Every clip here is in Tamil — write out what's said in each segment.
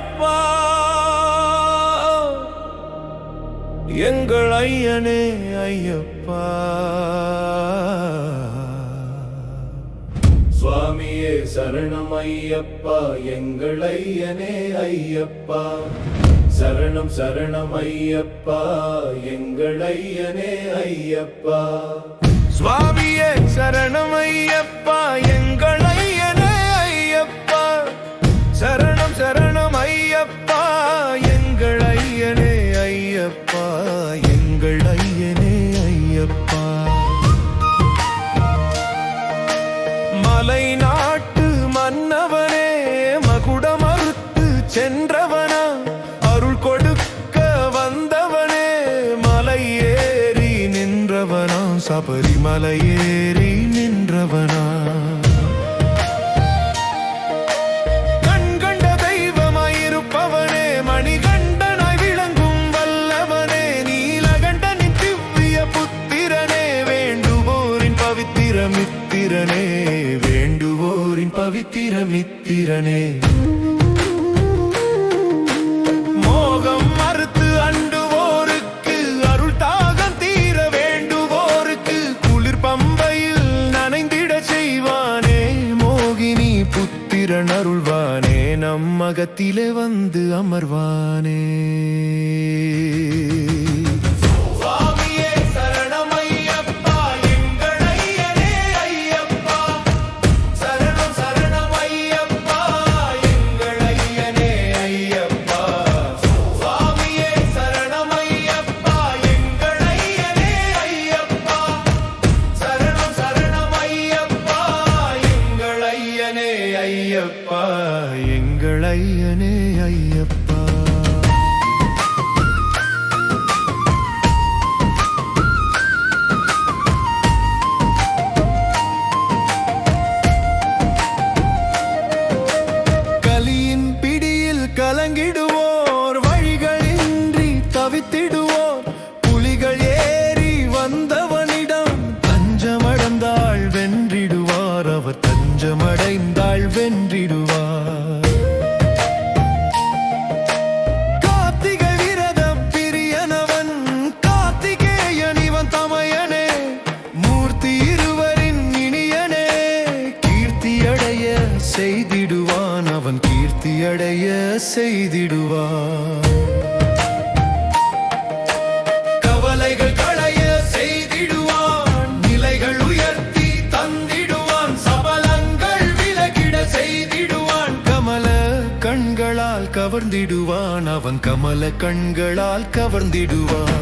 சரணமையப்பா எங்கள் ஐயனே ஐயப்பா. சுவாமியே சரணம் ஐயப்பா எங்கள் ஐயனே ஐயப்பா. சரணம் சரணம் ஐயப்பா எங்கள் ஐயனே ஐயப்பா. சுவாமியே சரணம் ஐயப்பா ஐயனே ஐயப்பா. மலை நாட்டு மன்னவனே மகுட மறுத்து சென்றவனா அருள் கொடுக்க வந்தவனே மலை ஏறி நின்றவனா சபரிமலை ஏறி நின்றவனா. வேண்டுவோரின் பவித்திர மித்திரனே. மோகம் மறுத்து அண்டுவோருக்கு அருள் தாகம் தீர வேண்டுவோருக்கு குளிர் பம்பையில் நனைந்திட செய்வானே. மோகினி புத்திரன் அருள்வானே நம் மகத்திலே வந்து அமர்வானே. ஐயப்பா எங்கள் ஐயனே ஐயப்பா. கலியின் பிடியில் கலங்கிடுவோர் வழிகளின்றி தவித்திடுவோர். புலிகள் ஏறி வந்தவனிடம் தஞ்சமடைந்தாள் வென்றிடுவார் அவர் தஞ்சமடைந்தாள் வென்றிடுவார் கார்த்திகை விரதம் பிரியனவன் கார்த்திகேயன் இவன் தமையனே. மூர்த்தி இருவரின் இனியனே. கீர்த்தியடைய செய்திடுவான் அவன் கீர்த்தியடைய செய்திடுவான். கவர்ந்திடுவான். அவன் கமல கண்களால் கவர்ந்திடுவான்.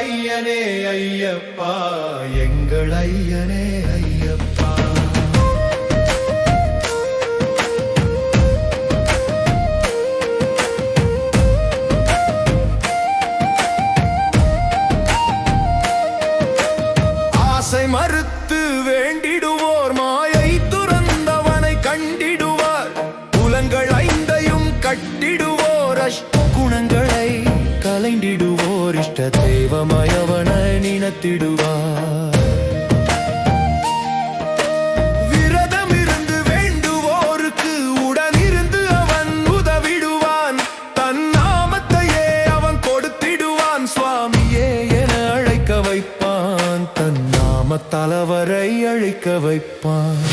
ஐயனே ஐயப்பா. எங்கள் ஐயனே கலைந்திடுவோர் இஷ்ட தெய்வமயவனை விரதம் இருந்து வேண்டுவோருக்கு உடனிருந்து அவன் உதவிடுவான் தன் நாமத்தையே அவன் கொடுத்திடுவான் சுவாமியே என அழைக்க வைப்பான் தன் நாம தலைவரை அழைக்க வைப்பான்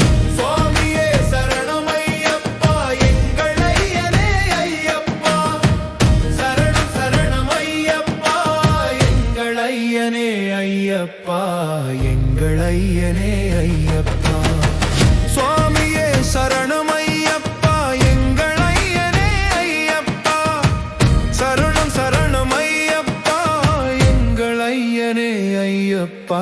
ஐயனே ஐயப்பா எங்கள் ஐயனே ஐயப்பா. சுவாமியே சரணம் ஐயப்பா எங்கள் ஐயனே ஐயப்பா. சரணம் சரணம் ஐயப்பா எங்கள் ஐயனே ஐயப்பா.